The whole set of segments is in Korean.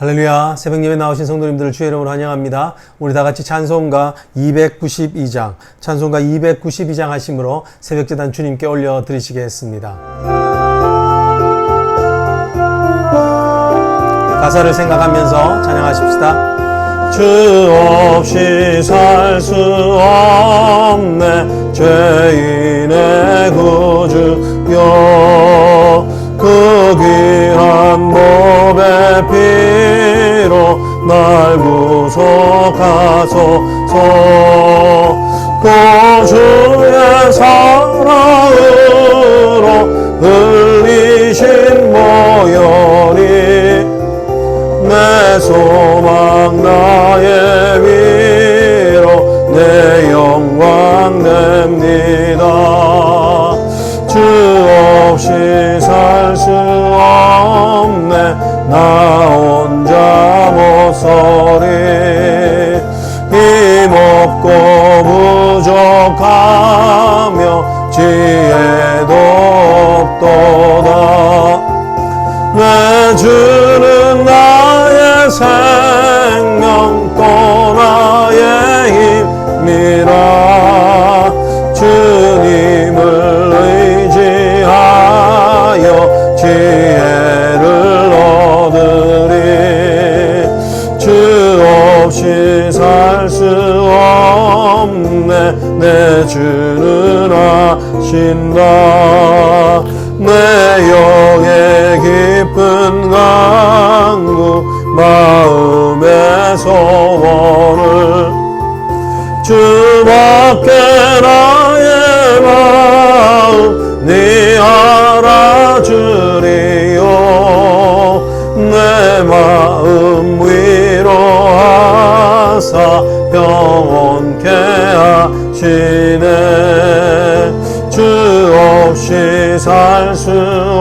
할렐루야 새벽 예배 나오신 성도님들을 주의 이름으로 환영합니다. 우리 다 같이 찬송가 292장 찬송가 292장 하심으로 새벽 재단 주님께 올려 드리시겠습니다. 가사를 생각하면서 찬양하십시다. 주 없이 살 수 없네 죄인의 구주여 그 귀한 몸의 피로 날 구속하소서. 구주의 사랑으로 흘리신 모여리 내 소망 나의 위 주는 아신다. 내 영의 깊은 강구 마음의 소원을 주밖에 나의 마음 네 알아주 하사 평온케 하시네. 주 없이 살 수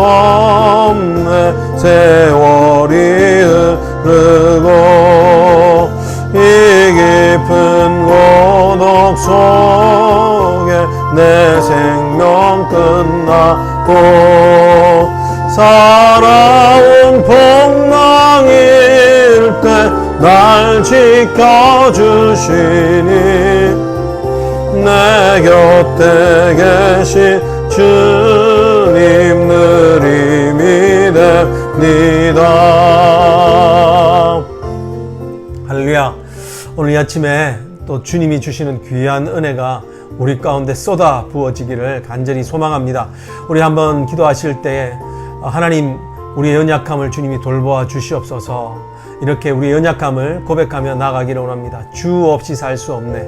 없네. 세월이 흐르고 이 깊은 고독 속에 내 생명 끝나고 살아온 때 날 지켜주시니 내 곁에 계신 주님 늘 힘이 됩니다. 할렐루야. 오늘 이 아침에 또 주님이 주시는 귀한 은혜가 우리 가운데 쏟아 부어지기를 간절히 소망합니다. 우리 한번 기도하실 때 하나님 우리의 연약함을 주님이 돌보아 주시옵소서 이렇게 우리의 연약함을 고백하며 나가기를 원합니다. 주 없이 살 수 없네.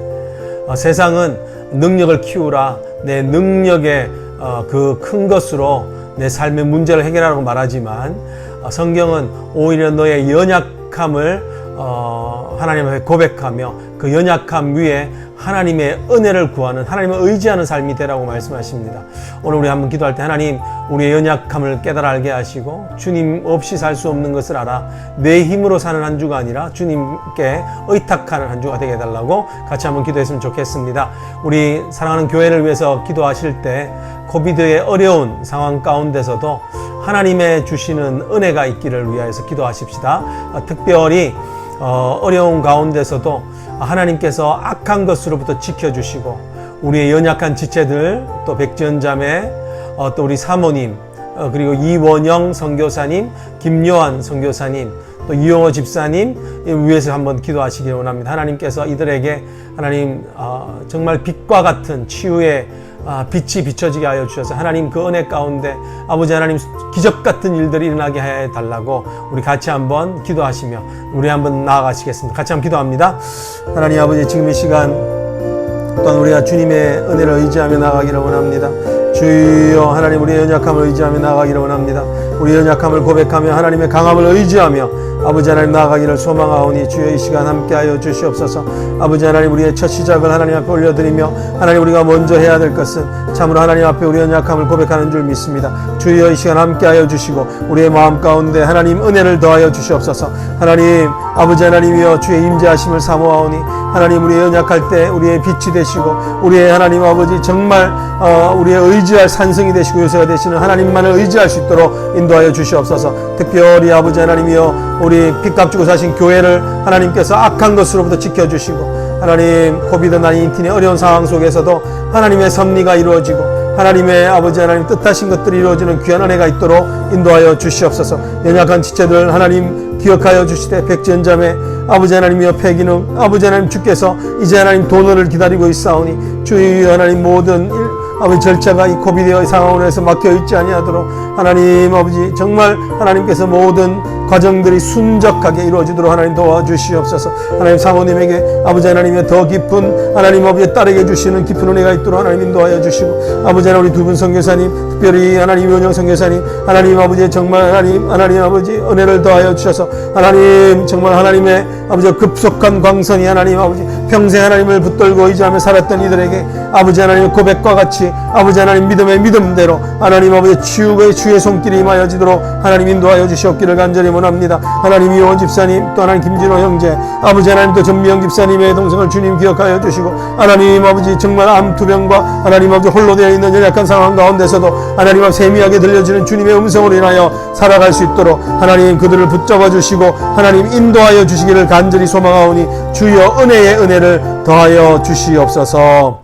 어, 세상은 능력을 키우라 내 능력의 어, 그큰 것으로 내 삶의 문제를 해결하라고 말하지만 어, 성경은 오히려 너의 연약함을 어, 하나님 앞에 고백하며 그 연약함 위에 하나님의 은혜를 구하는 하나님을 의지하는 삶이 되라고 말씀하십니다. 오늘 우리 한번 기도할 때 하나님 우리의 연약함을 깨달아 알게 하시고 주님 없이 살 수 없는 것을 알아 내 힘으로 사는 한 주가 아니라 주님께 의탁하는 한 주가 되게 해달라고 같이 한번 기도했으면 좋겠습니다. 우리 사랑하는 교회를 위해서 기도하실 때 코비드의 어려운 상황 가운데서도 하나님의 주시는 은혜가 있기를 위하여서 기도하십시다. 어, 특별히 어, 어려운 가운데서도 하나님께서 악한 것으로부터 지켜주시고 우리의 연약한 지체들 또 백지연 자매 어, 또 우리 사모님 어, 그리고 이원영 선교사님 김요한 선교사님 또 이용호 집사님 위해서 한번 기도하시기 원합니다. 하나님께서 이들에게 하나님 어, 정말 빛과 같은 치유의 아, 빛이 비춰지게 하여 주셔서 하나님 그 은혜 가운데 아버지 하나님 기적 같은 일들이 일어나게 해 달라고 우리 같이 한번 기도하시며 우리 한번 나아가시겠습니다. 같이 한번 기도합니다. 하나님 아버지 지금 이 시간 또한 우리가 주님의 은혜를 의지하며 나가기를 원합니다. 주여 하나님 우리의 연약함을 의지하며 나가기를 원합니다. 우리 연약함을 고백하며 하나님의 강함을 의지하며 아버지 하나님 나아가기를 소망하오니 이 시간 함께하여 주시옵소서. 아버지 하나님 우리의 첫 시작을 하나님 앞에 올려드리며 하나님 우리가 먼저 해야 될 것은 참으로 하나님 앞에 우리의 연약함을 고백하는 줄 믿습니다. 주여 이 시간 함께하여 주시고 우리의 마음 가운데 하나님 은혜를 더하여 주시옵소서. 하나님 아버지 하나님이여 주의 임재하심을 사모하오니 하나님 우리의 연약할 때 우리의 빛이 되시고 우리의 하나님 아버지 정말 어, 우리의 의지할 산성이 되시고 요새가 되시는 하나님만을 의지할 수 있도록 인도하여 주시옵소서. 특별히 아버지 하나님이여 우리 빚값 주고 사신 교회를 하나님께서 악한 것으로부터 지켜주시고 하나님 코비드 19의 어려운 상황 속에서도 하나님의 섭리가 이루어지고 하나님의 아버지 하나님 뜻하신 것들이 이루어지는 귀한 은혜가 있도록 인도하여 주시옵소서. 연약한 지체들 하나님 기억하여 주시되 백전자매 아버지 하나님이여 폐기능 아버지 하나님 주께서 이제 하나님 도너를 기다리고 있사오니 주의 하나님 모든 일, 아버지 절차가 이 코비드의 상황으로 해서 막혀 있지 아니하도록 하나님 아버지 정말 하나님께서 모든 과정들이 순적하게 이루어지도록 하나님 도와주시옵소서. 하나님 사모님에게 아버지 하나님의 더 깊은 하나님 아버지 딸에게 주시는 깊은 은혜가 있도록 하나님 인도하여 주시고 아버지 하나님 우리 두 분 선교사님 특별히 하나님 윤영 선교사님 하나님 아버지 정말 하나님 하나님 아버지 은혜를 더하여 주셔서 하나님 정말 하나님의 아버지 급속한 광선이 하나님 아버지 평생 하나님을 붙들고 의지하며 살았던 이들에게 아버지 하나님의 고백과 같이 아버지 하나님 믿음의 믿음대로 하나님 아버지 치유의 주의 손길이 임하여지도록 하나님 인도하여 주시옵기를 간절히 원합니다. 하나님 이원 집사님 또 하나님 김진호 형제 아버지 하나님 또 전미영 집사님의 동생을 주님 기억하여 주시고 하나님 아버지 정말 암투병과 하나님 아버지 홀로 되어 있는 연약한 상황 가운데서도 하나님 앞 세미하게 들려지는 주님의 음성으로 인하여 살아갈 수 있도록 하나님 그들을 붙잡아 주시고 하나님 인도하여 주시기를 간절히 소망하오니 주여 은혜의 은혜를 더하여 주시옵소서.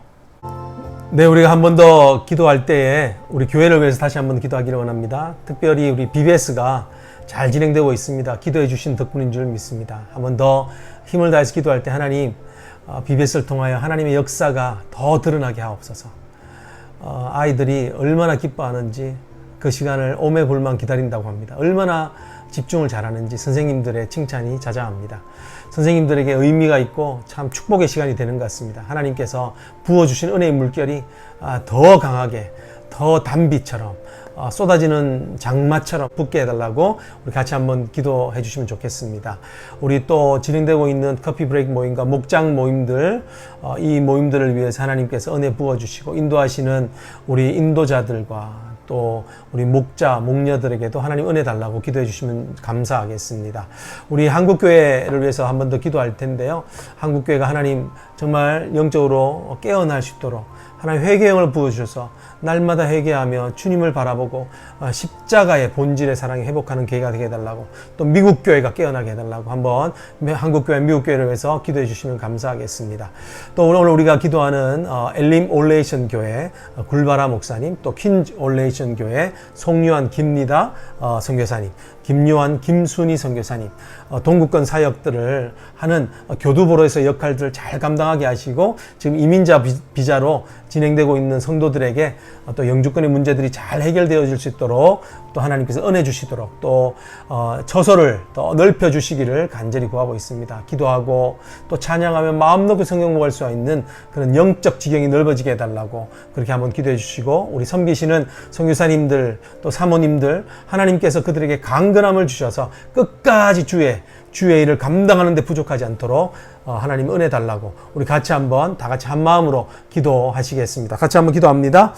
네, 우리가 한 번 더 기도할 때에 우리 교회를 위해서 다시 한 번 기도하기를 원합니다. 특별히 우리 BBS가 잘 진행되고 있습니다. 기도해 주신 덕분인 줄 믿습니다. 한 번 더 힘을 다해서 기도할 때 하나님 어, BBS를 통하여 하나님의 역사가 더 드러나게 하옵소서. 어, 아이들이 얼마나 기뻐하는지 그 시간을 오매불만 기다린다고 합니다. 얼마나 집중을 잘하는지 선생님들의 칭찬이 자자합니다. 선생님들에게 의미가 있고 참 축복의 시간이 되는 것 같습니다. 하나님께서 부어주신 은혜의 물결이 아, 더 강하게, 더 단비처럼 어, 쏟아지는 장마처럼 붙게 해달라고 우리 같이 한번 기도해 주시면 좋겠습니다. 우리 또 진행되고 있는 커피 브레이크 모임과 목장 모임들, 어, 이 모임들을 위해서 하나님께서 은혜 부어주시고 인도하시는 우리 인도자들과 또 우리 목자, 목녀들에게도 하나님 은혜 달라고 기도해 주시면 감사하겠습니다. 우리 한국교회를 위해서 한 번 더 기도할 텐데요. 한국교회가 하나님 정말 영적으로 깨어날 수 있도록 하나님 회개형을 부어주셔서 날마다 회개하며 주님을 바라보고 어, 십자가의 본질의 사랑에 회복하는 계기가 되게 해달라고 또 미국 교회가 깨어나게 해달라고 한번 한국 교회, 미국 교회를 위해서 기도해 주시면 감사하겠습니다. 또 오늘 우리가 기도하는 어, 엘림 올레이션 교회 어, 굴바라 목사님, 또 퀸즈 올레이션 교회 송유한 김리다 어, 선교사님, 김요한 김순희 선교사님, 어, 동구권 사역들을 하는 어, 교두보로에서 역할들을 잘 감당하게 하시고 지금 이민자 비- 비자로 진행되고 있는 성도들에게 어, 또 영주권의 문제들이 잘 해결되어질 수 있도록 또 하나님께서 은혜 주시도록 또 어, 처소를 더 넓혀 주시기를 간절히 구하고 있습니다. 기도하고 또 찬양하며 마음 높이 성경 먹을 수 있는 그런 영적 지경이 넓어지게 해달라고 그렇게 한번 기도해 주시고 우리 섬기시는 선교사님들 또 사모님들 하나님께서 그들에게 강건함을 주셔서 끝까지 주의 주의 일을 감당하는 데 부족하지 않도록 어, 하나님 은혜 달라고 우리 같이 한번 다 같이 한 마음으로 기도하시겠습니다. 같이 한번 기도합니다.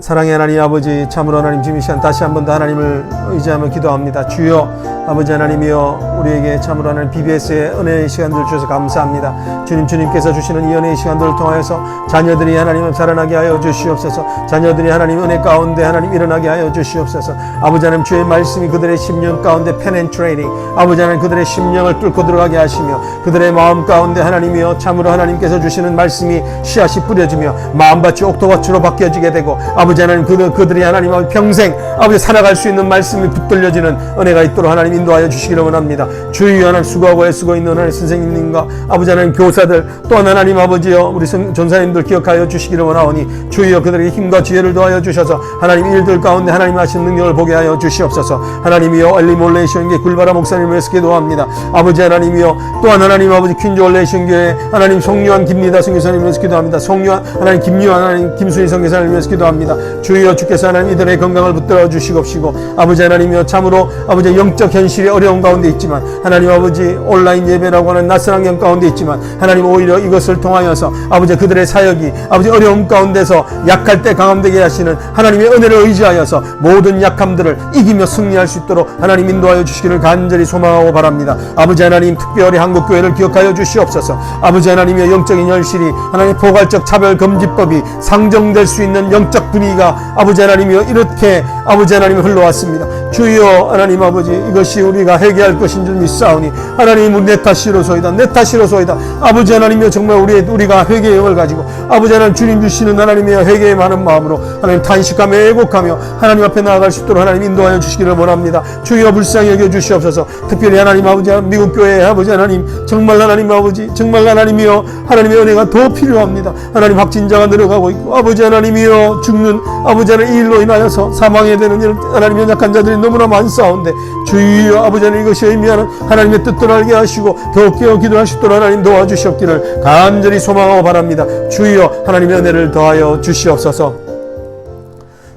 사랑의 하나님 아버지 참으로 하나님 지금 이 시간 다시 한 번 더 하나님을 의지하며 기도합니다. 주여 아버지 하나님이여 우리에게 참으로 하나님 BBS의 은혜의 시간들을 주셔서 감사합니다. 주님 주님께서 주시는 이 은혜의 시간들을 통하여서 자녀들이 하나님을 살아나게 하여 주시옵소서. 자녀들이 하나님 은혜 가운데 하나님 일어나게 하여 주시옵소서. 아버지 하나님 주의 말씀이 그들의 심령 가운데 페넨트레이닝 아버지 하나님 그들의 심령을 뚫고 들어가게 하시며 그들의 마음 가운데 하나님이여 참으로 하나님께서 주시는 말씀이 씨앗이 뿌려지며 마음밭이 옥토밭으로 바뀌어지게 되고 아버지 하나님 그들, 그들이 하나님 아버지 평생 아버지 살아갈 수 있는 말씀이 붙들려지는 은혜가 있도록 하나님 인도하여 주시기를 원합니다. 주의 하나님 수고하고 애쓰고 있는 하나님 선생님님과 아버지 하나님 교사들 또한 하나님 아버지여 우리 선- 전사님들 기억하여 주시기를 원하오니 주여 그들에게 힘과 지혜를 더하여 주셔서 하나님 일들 가운데 하나님 하신 능력을 보게 하여 주시옵소서 하나님이여 엘리몰레이션교회 굴바라 목사님을 위해서 기도합니다. 아버지 하나님이여 또한 하나님 아버지 퀸즈 올레이션 교회 하나님 송유한 김리다 성교사님 위해서 기도합니다. 송유한 하나님 김유한 하나님 김수희 성교사님 위해서 기도합니다. 원합니다. 주여 주께서 하나님 이들의 건강을 붙들어 주시옵시고 아버지 하나님이여 참으로 아버지 영적 현실이 어려운 가운데 있지만 하나님 아버지 온라인 예배라고 하는 낯선 환경 가운데 있지만 하나님 오히려 이것을 통하여서 아버지 그들의 사역이 아버지 어려움 가운데서 약할 때 강함되게 하시는 하나님의 은혜를 의지하여서 모든 약함들을 이기며 승리할 수 있도록 하나님 인도하여 주시기를 간절히 소망하고 바랍니다. 아버지 하나님 특별히 한국 교회를 기억하여 주시옵소서. 아버지 하나님의 영적인 현실이 하나님 포괄적 차별 금지법이 상정될 수 있는 영적 분위 기가 아버지 하나님이여 이렇게 아버지 하나님이 흘러왔습니다. 주여 하나님 아버지 이것이 우리가 회개할 것인 줄 믿사오니 하나님 내 탓이로소이다 내 탓이로소이다 아버지 하나님이여 정말 우리 우리가 회개의 영을 가지고 아버지 하나님 주님 주시는 하나님의 회개의 많은 마음으로 하나님 탄식하며 애곡하며 하나님 앞에 나아갈 수 있도록 하나님 인도하여 주시기를 원합니다. 주여 불쌍히 여겨 주시옵소서. 특별히 하나님 아버지 미국 교회 아버지 하나님 정말 하나님 아버지 정말 하나님이여 하나님의 은혜가 더 필요합니다. 하나님 확진자가 늘어가고 있고 아버지 하나님이여 죽는 아버지 하나님 이 일로 인하여서 사망에 되는 일 하나님 연약한 자들이 너무나 많사온데 주여 아버지 하나님 이것이 의미하는 하나님의 뜻을 알게 하시고 더욱 깨어 있도록 하나님 도와주시옵기를 간절히 소망하고 바랍니다. 주여 하나님의 은혜를 더하여 주시옵소서.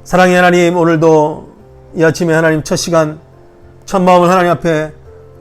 사랑의 하나님 오늘도 이 아침에 하나님 첫 시간 첫 마음을 하나님 앞에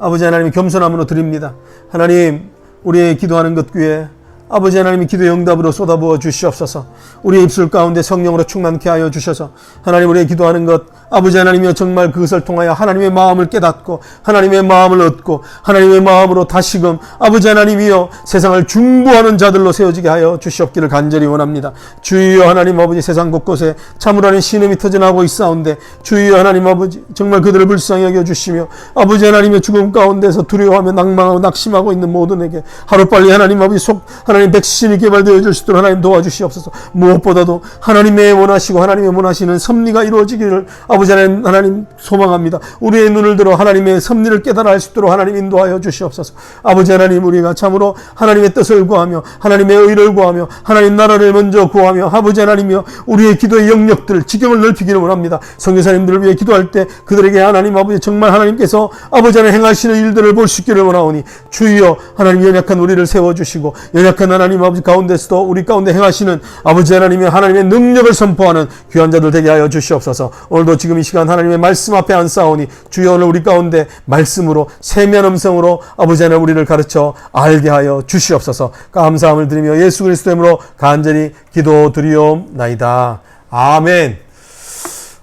아버지 하나님 겸손함으로 드립니다. 하나님 우리의 기도하는 것 귀에 아버지 하나님이 기도의 응답으로 쏟아부어 주시옵소서. 우리의 입술 가운데 성령으로 충만케 하여 주셔서 하나님 우리의 기도하는 것 아버지 하나님이여 정말 그것을 통하여 하나님의 마음을 깨닫고 하나님의 마음을 얻고 하나님의 마음으로 다시금 아버지 하나님이여 세상을 중보하는 자들로 세워지게 하여 주시옵기를 간절히 원합니다. 주여 하나님 아버지 세상 곳곳에 참으로 하는 신음이 터져나오고 있사온데 주여 하나님 아버지 정말 그들을 불쌍히 여겨 주시며 아버지 하나님의 죽음 가운데서 두려워하며 낭망하고 낙심하고 있는 모든에게 하루빨리 하나님 아버지 속 하나님 백신이 개발되어질 수 있도록 하나님 도와주시옵소서 무엇보다도 하나님의 원하시고 하나님의 원하시는 섭리가 이루어지기를 아버지 하나님, 하나님 소망합니다. 우리의 눈을 들어 하나님의 섭리를 깨달아 알 수 있도록 하나님 인도하여 주시옵소서. 아버지 하나님 우리가 참으로 하나님의 뜻을 구하며 하나님의 의를 구하며 하나님 나라를 먼저 구하며 아버지 하나님이여 우리의 기도의 영역들 지경을 넓히기를 원합니다. 성교사님들을 위해 기도할 때 그들에게 하나님 아버지 정말 하나님께서 아버지 하나님 행하시는 일들을 볼 수 있기를 원하오니 주여 하나님 연약한 우리를 세워주시고 연약한 하나님 아버지 가운데서도 우리 가운데 행하시는 아버지 하나님의 하나님의 능력을 선포하는 귀한 자들 되게 하여 주시옵소서. 오늘도 지금 이 시간 하나님의 말씀 앞에 앉사오니 주여 오늘 우리 가운데 말씀으로 세면 음성으로 아버지 하나님 우리를 가르쳐 알게 하여 주시옵소서. 감사함을 드리며 예수 그리스도 이름으로 간절히 기도드리옵나이다. 아멘.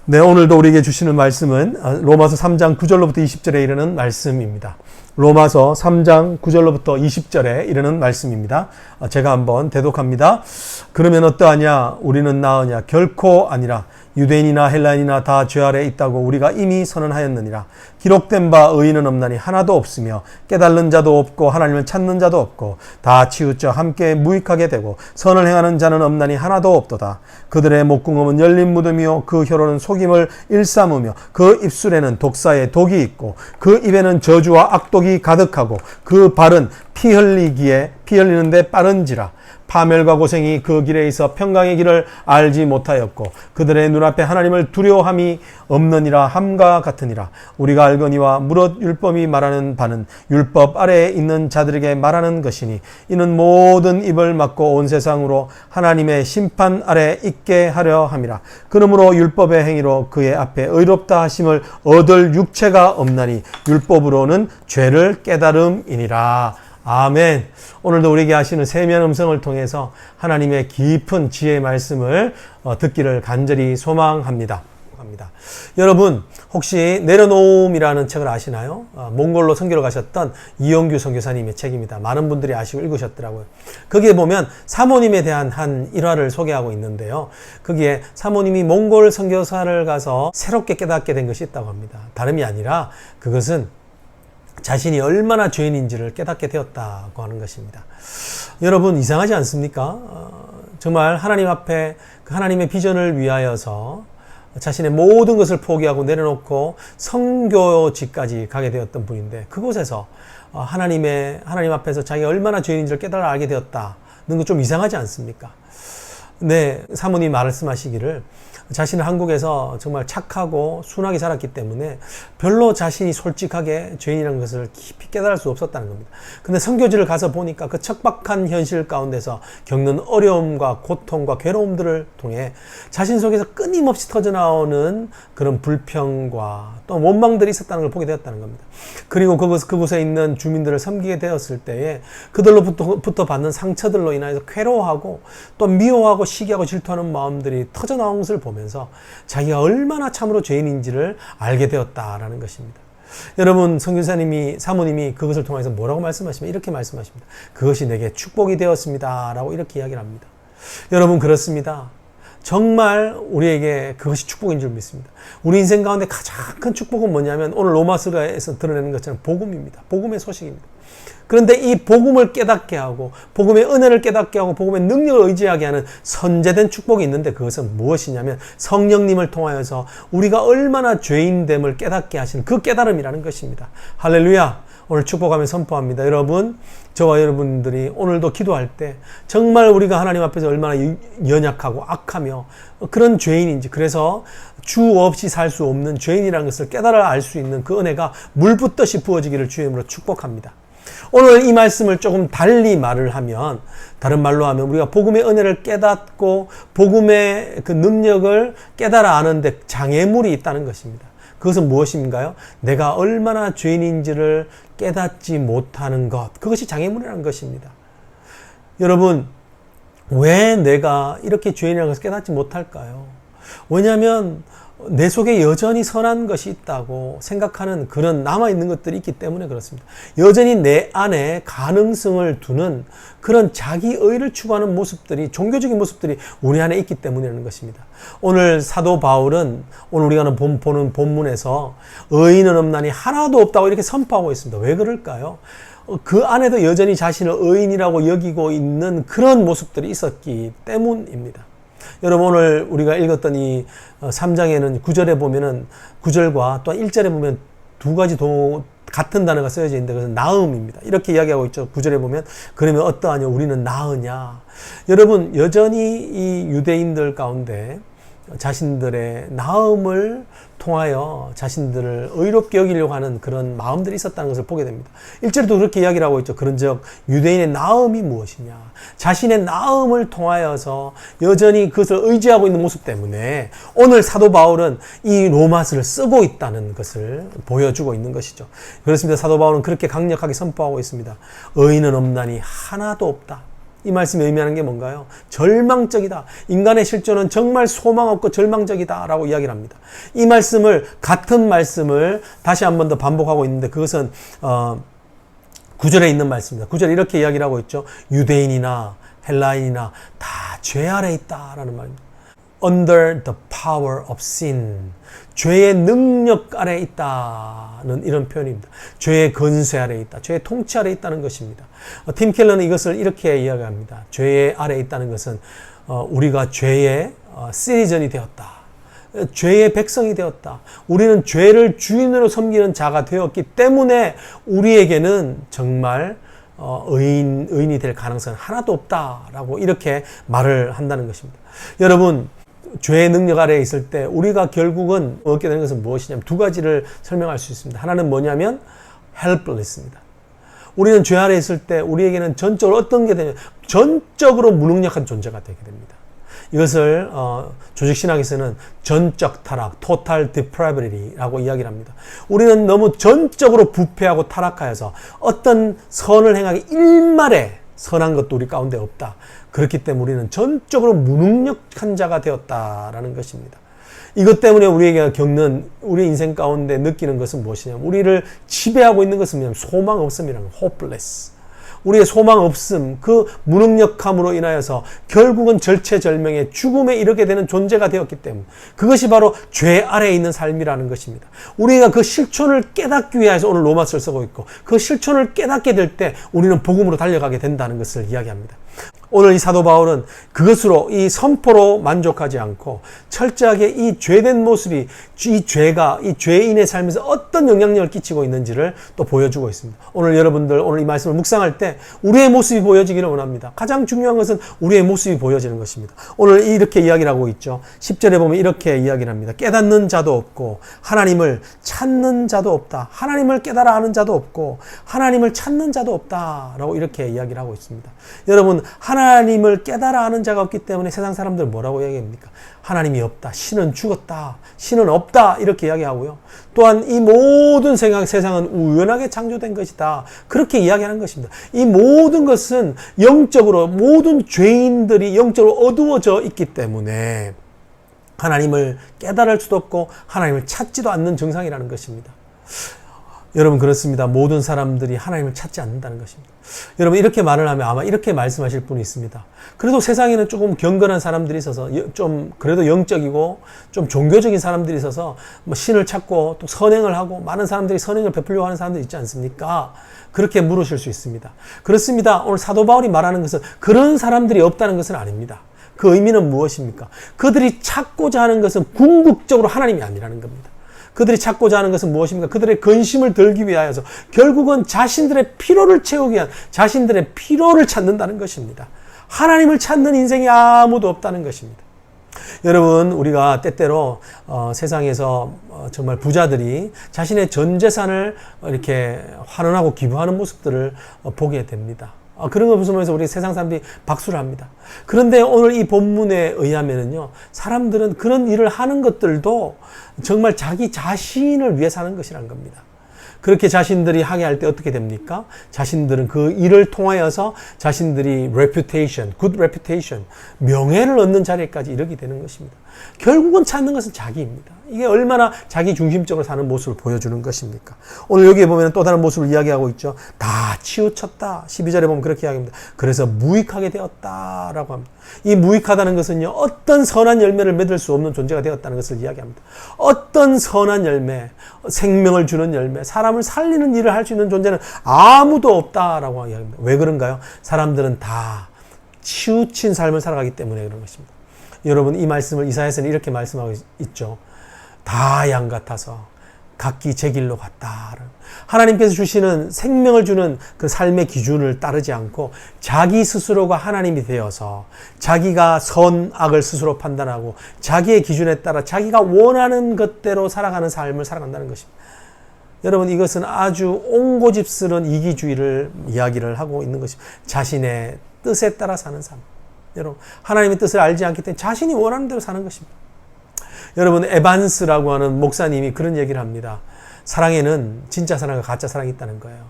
네, 오늘도 우리에게 주시는 말씀은 로마서 3장 9절로부터 20절에 이르는 말씀입니다. 로마서 3장 9절로부터 20절에 이르는 말씀입니다. 제가 한번 대독합니다. 그러면 어떠하냐? 우리는 나으냐? 결코 아니라 유대인이나 헬라인이나 다 죄 아래 있다고 우리가 이미 선언하였느니라. 기록된 바 의인은 없나니 하나도 없으며 깨달는 자도 없고 하나님을 찾는 자도 없고 다 치우쳐 함께 무익하게 되고 선을 행하는 자는 없나니 하나도 없도다. 그들의 목궁음은 열린 무덤이요 그 혀로는 속임을 일삼으며 그 입술에는 독사의 독이 있고 그 입에는 저주와 악독이 가득하고 그 발은 피 흘리기에 피 흘리는데 빠른지라. 파멸과 고생이 그 길에 있어 평강의 길을 알지 못하였고 그들의 눈앞에 하나님을 두려워함이 없느니라 함과 같으니라 우리가 알거니와 무릇 율법이 말하는 바는 율법 아래에 있는 자들에게 말하는 것이니 이는 모든 입을 막고 온 세상으로 하나님의 심판 아래 있게 하려 함이라 그러므로 율법의 행위로 그의 앞에 의롭다 하심을 얻을 육체가 없나니 율법으로는 죄를 깨달음이니라 아멘. 오늘도 우리에게 하시는 세면 음성을 통해서 하나님의 깊은 지혜의 말씀을 어, 듣기를 간절히 소망합니다. 합니다. 여러분 혹시 내려놓음이라는 책을 아시나요? 어, 몽골로 선교를 가셨던 이용규 선교사님의 책입니다. 많은 분들이 아시고 읽으셨더라고요. 거기에 보면 사모님에 대한 한 일화를 소개하고 있는데요. 거기에 사모님이 몽골 선교사를 가서 새롭게 깨닫게 된 것이 있다고 합니다. 다름이 아니라 그것은 자신이 얼마나 죄인인지를 깨닫게 되었다고 하는 것입니다. 여러분 이상하지 않습니까? 어, 정말 하나님 앞에 그 하나님의 비전을 위하여서 자신의 모든 것을 포기하고 내려놓고 성교지까지 가게 되었던 분인데 그곳에서 어, 하나님의 하나님 앞에서 자기가 얼마나 죄인인지를 깨달아 알게 되었다는 거 좀 이상하지 않습니까? 네, 사모님 말씀하시기를 자신은 한국에서 정말 착하고 순하게 자랐기 때문에 별로 자신이 솔직하게 죄인이라는 것을 깊이 깨달을 수 없었다는 겁니다. 근데 선교지를 가서 보니까 그 척박한 현실 가운데서 겪는 어려움과 고통과 괴로움들을 통해 자신 속에서 끊임없이 터져나오는 그런 불평과 또 원망들이 있었다는 걸 보게 되었다는 겁니다. 그리고 그곳, 그곳에 있는 주민들을 섬기게 되었을 때에 그들로부터 받는 상처들로 인하여서 괴로워하고 또 미워하고 시기하고 질투하는 마음들이 터져 나온 것을 보면서 자기가 얼마나 참으로 죄인인지를 알게 되었다라는 것입니다. 여러분 성교사님이 사모님이 그것을 통해서 뭐라고 말씀하시면 이렇게 말씀하십니다. 그것이 내게 축복이 되었습니다라고 이렇게 이야기를 합니다. 여러분 그렇습니다. 정말 우리에게 그것이 축복인 줄 믿습니다. 우리 인생 가운데 가장 큰 축복은 뭐냐면 오늘 로마서가에서 드러내는 것처럼 복음입니다. 복음의 소식입니다. 그런데 이 복음을 깨닫게 하고 복음의 은혜를 깨닫게 하고 복음의 능력을 의지하게 하는 선제된 축복이 있는데 그것은 무엇이냐면 성령님을 통하여서 우리가 얼마나 죄인됨을 깨닫게 하시는 그 깨달음이라는 것입니다. 할렐루야. 오늘 축복하며 선포합니다. 여러분, 저와 여러분들이 오늘도 기도할 때 정말 우리가 하나님 앞에서 얼마나 연약하고 악하며 그런 죄인인지 그래서 주 없이 살 수 없는 죄인이라는 것을 깨달아 알 수 있는 그 은혜가 물 붓듯이 부어지기를 주임으로 축복합니다. 오늘 이 말씀을 조금 달리 말을 하면 다른 말로 하면 우리가 복음의 은혜를 깨닫고 복음의 그 능력을 깨달아 아는데 장애물이 있다는 것입니다. 그것은 무엇인가요? 내가 얼마나 죄인인지를 깨닫지 못하는 것. 그것이 장애물이라는 것입니다. 여러분, 왜 내가 이렇게 죄인이라는 것을 깨닫지 못할까요? 왜냐하면 내 속에 여전히 선한 것이 있다고 생각하는 그런 남아있는 것들이 있기 때문에 그렇습니다. 여전히 내 안에 가능성을 두는 그런 자기 의를 추구하는 모습들이, 종교적인 모습들이 우리 안에 있기 때문이라는 것입니다. 오늘 사도 바울은 오늘 우리가 보는 본문에서 의인은 없나니 하나도 없다고 이렇게 선포하고 있습니다. 왜 그럴까요? 그 안에도 여전히 자신을 의인이라고 여기고 있는 그런 모습들이 있었기 때문입니다. 여러분 오늘 우리가 읽었던 이 3장에는 어, 9절에 보면은 9절과 또 1절에 보면 두 가지 도 같은 단어가 쓰여져 있는데 그것은 나음입니다. 이렇게 이야기하고 있죠. 9절에 보면 그러면 어떠하냐 우리는 나으냐. 여러분 여전히 이 유대인들 가운데 자신들의 나음을 통하여 자신들을 의롭게 여기려고 하는 그런 마음들이 있었다는 것을 보게 됩니다. 일절도 그렇게 이야기를 하고 있죠. 그런즉 유대인의 나음이 무엇이냐? 자신의 나음을 통하여서 여전히 그것을 의지하고 있는 모습 때문에 오늘 사도 바울은 이 로마스를 쓰고 있다는 것을 보여주고 있는 것이죠. 그렇습니다. 사도 바울은 그렇게 강력하게 선포하고 있습니다. 의인은 없나니 하나도 없다. 이 말씀이 의미하는 게 뭔가요? 절망적이다. 인간의 실존은 정말 소망 없고 절망적이다. 라고 이야기를 합니다. 이 말씀을, 같은 말씀을 다시 한 번 더 반복하고 있는데 그것은, 어, 구절에 있는 말씀입니다. 구절에 이렇게 이야기를 하고 있죠. 유대인이나 헬라인이나 다 죄 아래 있다라는 말입니다. Under the power of sin. 죄의 능력 아래 있다는 이런 표현입니다. 죄의 건세 아래 있다. 죄의 통치 아래 있다는 것입니다. 어, 팀 켈러는 이것을 이렇게 이야기합니다. 죄의 아래 있다는 것은 어, 우리가 죄의 어, 시리전이 되었다. 죄의 백성이 되었다. 우리는 죄를 주인으로 섬기는 자가 되었기 때문에 우리에게는 정말 의인, 의인이 될 가능성은 하나도 없다라고 이렇게 말을 한다는 것입니다. 여러분, 죄의 능력 아래에 있을 때 우리가 결국은 얻게 되는 것은 무엇이냐면 두 가지를 설명할 수 있습니다. 하나는 뭐냐면 helpless입니다. 우리는 죄 아래에 있을 때 우리에게는 전적으로 어떤 게 되냐면 전적으로 무능력한 존재가 되게 됩니다. 이것을 어, 조직 신학에서는 전적 타락, total depravity라고 이야기를 합니다. 우리는 너무 전적으로 부패하고 타락하여서 어떤 선을 행하기 일말에 선한 것도 우리 가운데 없다. 그렇기 때문에 우리는 전적으로 무능력한 자가 되었다라는 것입니다. 이것 때문에 우리에게 겪는 우리 인생 가운데 느끼는 것은 무엇이냐면 우리를 지배하고 있는 것은 뭐냐면 소망 없음이라는 hopeless. 우리의 소망 없음, 그 무능력함으로 인하여서 결국은 절체절명의 죽음에 이르게 되는 존재가 되었기 때문에 그것이 바로 죄 아래에 있는 삶이라는 것입니다. 우리가 그 실존을 깨닫기 위해서 오늘 로마서를 쓰고 있고 그 실존을 깨닫게 될 때 우리는 복음으로 달려가게 된다는 것을 이야기합니다. 오늘 이 사도 바울은 그것으로 이 선포로 만족하지 않고 철저하게 이 죄된 모습이 이 죄가 이 죄인의 삶에서 어떤 영향력을 끼치고 있는지를 또 보여주고 있습니다. 오늘 여러분들 오늘 이 말씀을 묵상할 때 우리의 모습이 보여지기를 원합니다. 가장 중요한 것은 우리의 모습이 보여지는 것입니다. 오늘 이렇게 이야기를 하고 있죠. 10절에 보면 이렇게 이야기를 합니다. 깨닫는 자도 없고 하나님을 찾는 자도 없다. 하나님을 깨달아 아는 자도 없고 하나님을 찾는 자도 없다라고 이렇게 이야기를 하고 있습니다. 여러분 하나 님을 깨달아 아는 자가 없기 때문에 세상 사람들 뭐라고 이야기합니까? 하나님이 없다. 신은 죽었다. 신은 없다. 이렇게 이야기하고요. 또한 이 모든 세상, 세상은 우연하게 창조된 것이다. 그렇게 이야기하는 것입니다. 이 모든 것은 영적으로 모든 죄인들이 영적으로 어두워져 있기 때문에 하나님을 깨달을 수도 없고 하나님을 찾지도 않는 정상이라는 것입니다. 여러분 그렇습니다. 모든 사람들이 하나님을 찾지 않는다는 것입니다. 여러분 이렇게 말을 하면 아마 이렇게 말씀하실 분이 있습니다. 그래도 세상에는 조금 경건한 사람들이 있어서 좀 그래도 영적이고 좀 종교적인 사람들이 있어서 뭐 신을 찾고 또 선행을 하고 많은 사람들이 선행을 베풀려고 하는 사람들이 있지 않습니까? 그렇게 물으실 수 있습니다. 그렇습니다. 오늘 사도 바울이 말하는 것은 그런 사람들이 없다는 것은 아닙니다. 그 의미는 무엇입니까? 그들이 찾고자 하는 것은 궁극적으로 하나님이 아니라는 겁니다. 그들이 찾고자 하는 것은 무엇입니까? 그들의 근심을 들기 위하여서 결국은 자신들의 피로를 채우기 위한 자신들의 피로를 찾는다는 것입니다. 하나님을 찾는 인생이 아무도 없다는 것입니다. 여러분, 우리가 때때로 어, 세상에서 어, 정말 부자들이 자신의 전 재산을 이렇게 환원하고 기부하는 모습들을 어, 보게 됩니다. 어, 그런 걸 보면서 우리 세상 사람들이 박수를 합니다. 그런데 오늘 이 본문에 의하면은요, 사람들은 그런 일을 하는 것들도 정말 자기 자신을 위해 사는 것이라는 겁니다. 그렇게 자신들이 하게 할 때 어떻게 됩니까? 자신들은 그 일을 통하여서 자신들이 reputation, good reputation, 명예를 얻는 자리까지 이르게 되는 것입니다. 결국은 찾는 것은 자기입니다. 이게 얼마나 자기 중심적으로 사는 모습을 보여주는 것입니까? 오늘 여기에 보면 또 다른 모습을 이야기하고 있죠. 다 치우쳤다. 12절에 보면 그렇게 이야기합니다. 그래서 무익하게 되었다라고 합니다. 이 무익하다는 것은요, 어떤 선한 열매를 맺을 수 없는 존재가 되었다는 것을 이야기합니다. 어떤 선한 열매, 생명을 주는 열매, 사람을 살리는 일을 할 수 있는 존재는 아무도 없다라고 이야기합니다. 왜 그런가요? 사람들은 다 치우친 삶을 살아가기 때문에 그런 것입니다. 여러분 이 말씀을 이사야서는 이렇게 말씀하고 있죠. 다 양 같아서 각기 제 길로 갔다. 하나님께서 주시는 생명을 주는 그 삶의 기준을 따르지 않고 자기 스스로가 하나님이 되어서 자기가 선악을 스스로 판단하고 자기의 기준에 따라 자기가 원하는 것대로 살아가는 삶을 살아간다는 것입니다. 여러분 이것은 아주 옹고집스런 이기주의를 이야기를 하고 있는 것입니다. 자신의 뜻에 따라 사는 삶. 여러분 하나님의 뜻을 알지 않기 때문에 자신이 원하는 대로 사는 것입니다. 여러분 에반스라고 하는 목사님이 그런 얘기를 합니다. 사랑에는 진짜 사랑과 가짜 사랑이 있다는 거예요.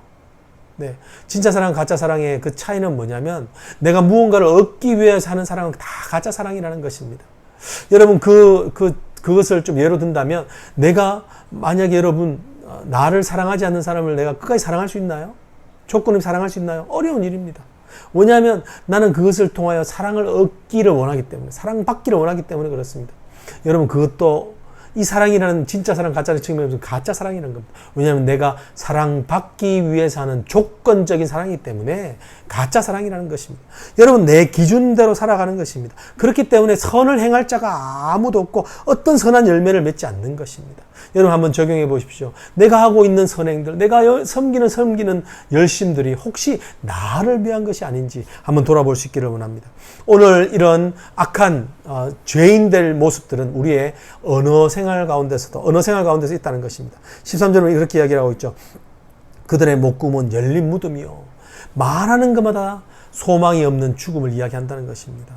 네. 진짜 사랑, 가짜 사랑의 그 차이는 뭐냐면 내가 무언가를 얻기 위해서 하는 사랑은 다 가짜 사랑이라는 것입니다. 여러분 그, 그, 그것을 좀 예로 든다면 내가 만약에 여러분 어, 나를 사랑하지 않는 사람을 내가 끝까지 사랑할 수 있나요? 조건 없이 사랑할 수 있나요? 어려운 일입니다. 왜냐하면 나는 그것을 통하여 사랑을 얻기를 원하기 때문에 사랑받기를 원하기 때문에 그렇습니다. 여러분 그것도 이 사랑이라는 진짜 사랑, 가짜 측면에서 가짜 사랑이라는 겁니다. 왜냐하면 내가 사랑받기 위해서 하는 조건적인 사랑이기 때문에 가짜 사랑이라는 것입니다. 여러분 내 기준대로 살아가는 것입니다. 그렇기 때문에 선을 행할 자가 아무도 없고 어떤 선한 열매를 맺지 않는 것입니다. 여러분 한번 적용해 보십시오. 내가 하고 있는 선행들, 내가 섬기는 섬기는 열심들이 혹시 나를 위한 것이 아닌지 한번 돌아볼 수 있기를 원합니다. 오늘 이런 악한 어, 죄인 될 모습들은 우리의 언어 생활 가운데서도 언어 생활 가운데서 있다는 것입니다. 13절은 이렇게 이야기하고 있죠. 그들의 목구멍은 열린 무덤이요. 말하는 것마다 소망이 없는 죽음을 이야기한다는 것입니다.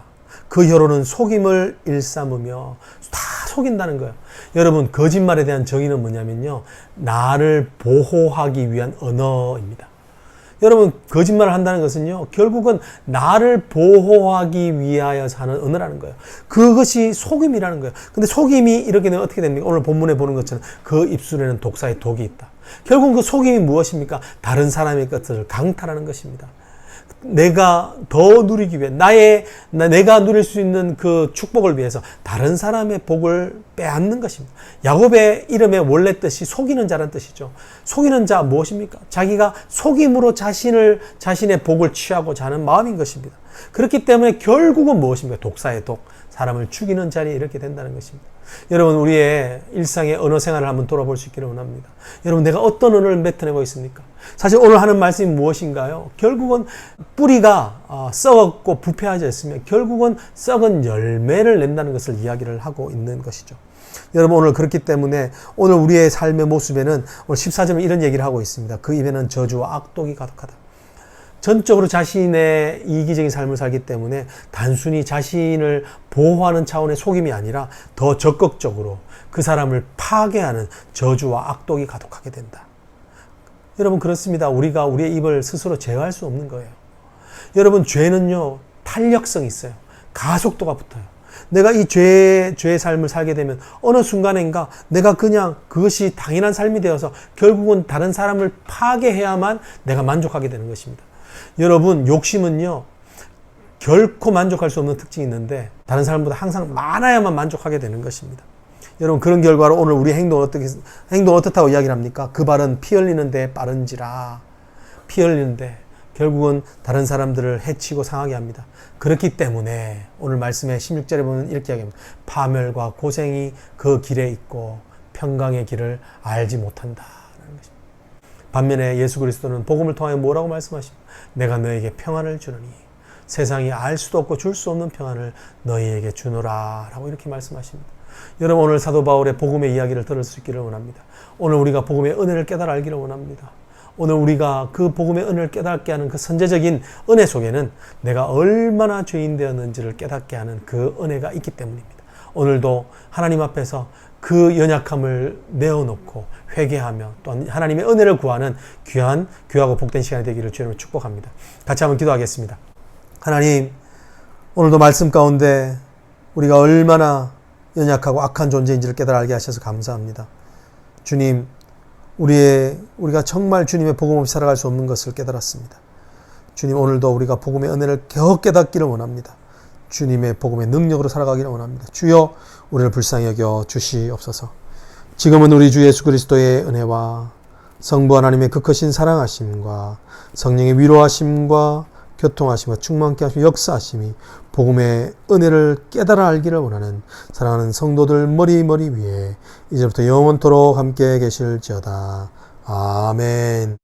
그 혀로는 속임을 일삼으며 다 속인다는 거예요. 여러분, 거짓말에 대한 정의는 뭐냐면요. 나를 보호하기 위한 언어입니다. 여러분, 거짓말을 한다는 것은요, 결국은 나를 보호하기 위하여 사는 언어라는 거예요. 그것이 속임이라는 거예요. 근데 속임이 이렇게 되면 어떻게 됩니까? 오늘 본문에 보는 것처럼 그 입술에는 독사의 독이 있다. 결국 그 속임이 무엇입니까? 다른 사람의 것들을 강탈하는 것입니다. 내가 더 누리기 위해 나의 나- 내가 누릴 수 있는 그 축복을 위해서 다른 사람의 복을 빼앗는 것입니다. 야곱의 이름의 원래 뜻이 속이는 자란 뜻이죠. 속이는 자 무엇입니까? 자기가 속임으로 자신을 자신의 복을 취하고자 하는 마음인 것입니다. 그렇기 때문에 결국은 무엇입니까? 독사의 독, 사람을 죽이는 자리에 이렇게 된다는 것입니다. 여러분 우리의 일상의 언어 생활을 한번 돌아볼 수 있기를 원합니다. 여러분 내가 어떤 언어를 뱉어내고 있습니까? 사실 오늘 하는 말씀이 무엇인가요? 결국은 뿌리가 어, 썩었고 부패하지 있으면 결국은 썩은 열매를 낸다는 것을 이야기를 하고 있는 것이죠. 여러분 오늘 그렇기 때문에 오늘 우리의 삶의 모습에는 오늘 14절에 이런 얘기를 하고 있습니다. 그 입에는 저주와 악독이 가득하다. 전적으로 자신의 이기적인 삶을 살기 때문에 단순히 자신을 보호하는 차원의 속임이 아니라 더 적극적으로 그 사람을 파괴하는 저주와 악독이 가득하게 된다. 여러분 그렇습니다. 우리가 우리의 입을 스스로 제어할 수 없는 거예요. 여러분 죄는요 탄력성이 있어요. 가속도가 붙어요. 내가 이 죄, 죄의 삶을 살게 되면 어느 순간인가 내가 그냥 그것이 당연한 삶이 되어서 결국은 다른 사람을 파괴해야만 내가 만족하게 되는 것입니다. 여러분 욕심은요 결코 만족할 수 없는 특징이 있는데 다른 사람보다 항상 많아야만 만족하게 되는 것입니다. 여러분 그런 결과로 오늘 우리 행동 어떻게 행동 어떻다고 이야기를 합니까? 그 발은 피 흘리는데 빠른지라 피 흘리는데 결국은 다른 사람들을 해치고 상하게 합니다. 그렇기 때문에 오늘 말씀의 16절에 보면 이렇게 이야기합니다. 파멸과 고생이 그 길에 있고 평강의 길을 알지 못한다라는 것입니다. 반면에 예수 그리스도는 복음을 통하여 뭐라고 말씀하십니까? 내가 너에게 평안을 주느니 세상이 알 수도 없고 줄 수 없는 평안을 너희에게 주노라 라고 이렇게 말씀하십니다. 여러분 오늘 사도 바울의 복음의 이야기를 들을 수 있기를 원합니다. 오늘 우리가 복음의 은혜를 깨달아 알기를 원합니다. 오늘 우리가 그 복음의 은혜를 깨닫게 하는 그 선제적인 은혜 속에는 내가 얼마나 죄인 되었는지를 깨닫게 하는 그 은혜가 있기 때문입니다. 오늘도 하나님 앞에서 그 연약함을 내어놓고 회개하며 또 하나님의 은혜를 구하는 귀한 귀하고 복된 시간이 되기를 주님을 축복합니다. 같이 한번 기도하겠습니다. 하나님 오늘도 말씀 가운데 우리가 얼마나 연약하고 악한 존재인지를 깨달아 알게 하셔서 감사합니다. 주님 우리의 우리가 정말 주님의 복음 없이 살아갈 수 없는 것을 깨달았습니다. 주님 오늘도 우리가 복음의 은혜를 겨우 깨닫기를 원합니다. 주님의 복음의 능력으로 살아가기를 원합니다. 주여 우리를 불쌍히 여겨 주시옵소서. 지금은 우리 주 예수 그리스도의 은혜와 성부 하나님의 그 크신 사랑하심과 성령의 위로하심과 교통하심과 충만케 하심 역사하심이 복음의 은혜를 깨달아 알기를 원하는 사랑하는 성도들 머리 머리 위에 이제부터 영원토록 함께 계실지어다. 아멘.